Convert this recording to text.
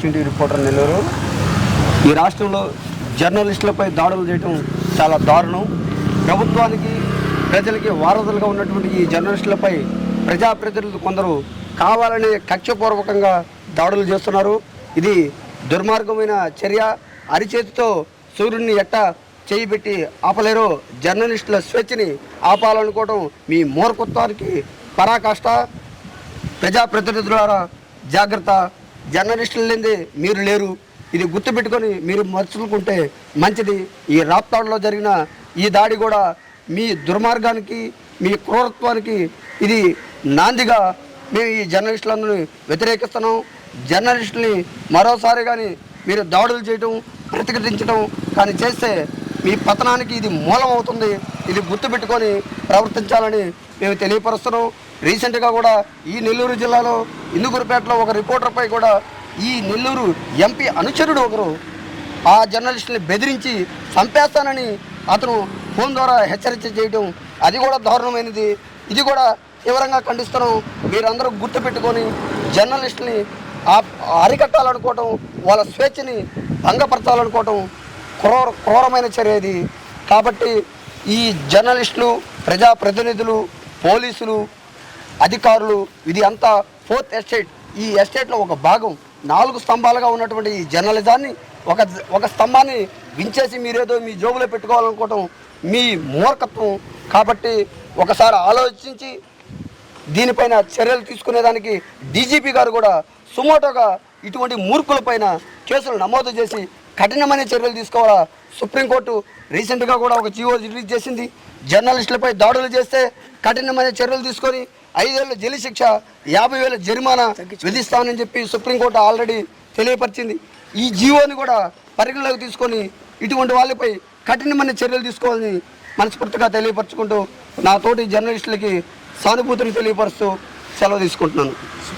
Opportunity reporter Nellore. ఈ రాష్ట్రంలో జర్నలిస్టులపై దాడులు చేయడం చాలా దారుణం. ప్రభుత్వానికి ప్రజలకి వారధులుగా ఉన్నటువంటి ఈ జర్నలిస్టులపై ప్రజాప్రతినిధులు కొందరు కావాలనే కక్షపూర్వకంగా దాడులు చేస్తున్నారు. ఇది దుర్మార్గమైన చర్య. అరిచేతితో సూర్యుడిని ఎట్ట చేయి పెట్టి ఆపలేరు జర్నలిస్టుల స్వేచ్ఛని ఆపాలనుకోవడం మీ మూర్ఖత్వానికి పరాకాష్ట. ప్రజాప్రతినిధులారా జాగ్రత్త. జర్నలిస్టులు లేని మీరు లేరు. ఇది గుర్తుపెట్టుకొని మీరు మర్చుకుంటే మంచిది. ఈ రాప్తాడులో జరిగిన ఈ దాడి కూడా మీ దుర్మార్గానికి మీ క్రూరత్వానికి ఇది నాందిగా మేము ఈ జర్నలిస్టులందరినీ వ్యతిరేకిస్తున్నాం. జర్నలిస్టుల్ని మరోసారి కానీ మీరు దాడులు చేయటం ప్రతిఘటించడం కానీ చేస్తే మీ పతనానికి ఇది మూలం అవుతుంది. ఇది గుర్తుపెట్టుకొని ప్రవర్తించాలని మేము తెలియపరుస్తున్నాం. రీసెంట్గా కూడా ఈ నెల్లూరు జిల్లాలో ఇందుకూరుపేటలో ఒక రిపోర్టర్పై కూడా ఈ నెల్లూరు ఎంపీ అనుచరుడు ఒకరు ఆ జర్నలిస్టుని బెదిరించి చంపేస్తానని అతను ఫోన్ ద్వారా హెచ్చరిక చేయడం అది కూడా దారుణమైనది. ఇది కూడా తీవ్రంగా ఖండిస్తున్నాం. మీరందరూ గుర్తుపెట్టుకొని జర్నలిస్టుని అరికట్టాలనుకోవటం వాళ్ళ స్వేచ్ఛని భంగపరచాలనుకోవటం క్రూర క్రూరమైన చర్య ఇది. కాబట్టి ఈ జర్నలిస్టులు ప్రజాప్రతినిధులు పోలీసులు అధికారులు ఇది అంతా ఫోర్త్ ఎస్టేట్. ఈ ఎస్టేట్లో ఒక భాగం నాలుగు స్తంభాలుగా ఉన్నటువంటి ఈ జర్నలిజాన్ని ఒక ఒక స్తంభాన్ని వించేసి మీరేదో మీ జోబులో పెట్టుకోవాలనుకోవటం మీ మూర్ఖత్వం. కాబట్టి ఒకసారి ఆలోచించి దీనిపైన చర్యలు తీసుకునేదానికి డీజీపీ గారు కూడా సుమోటోగా ఇటువంటి మూర్ఖులపైన కేసులు నమోదు చేసి కఠినమైన చర్యలు తీసుకోవాలా? సుప్రీంకోర్టు రీసెంట్గా కూడా ఒక జీవో రిలీజ్ చేసింది. జర్నలిస్టులపై దాడులు చేస్తే కఠినమైన చర్యలు తీసుకొని ఐదేళ్ళ జైలు శిక్ష యాభై వేల జరిమానా విధిస్తామని చెప్పి సుప్రీంకోర్టు ఆల్రెడీ తెలియపరిచింది. ఈ జీవోని కూడా పరిగణలోకి తీసుకొని ఇటువంటి వాళ్ళపై కఠినమైన చర్యలు తీసుకోవాలని మనస్ఫూర్తిగా తెలియపరచుకుంటూ నా తోటి జర్నలిస్టులకి సానుభూతిని తెలియపరుస్తూ సెలవు తీసుకుంటున్నాను.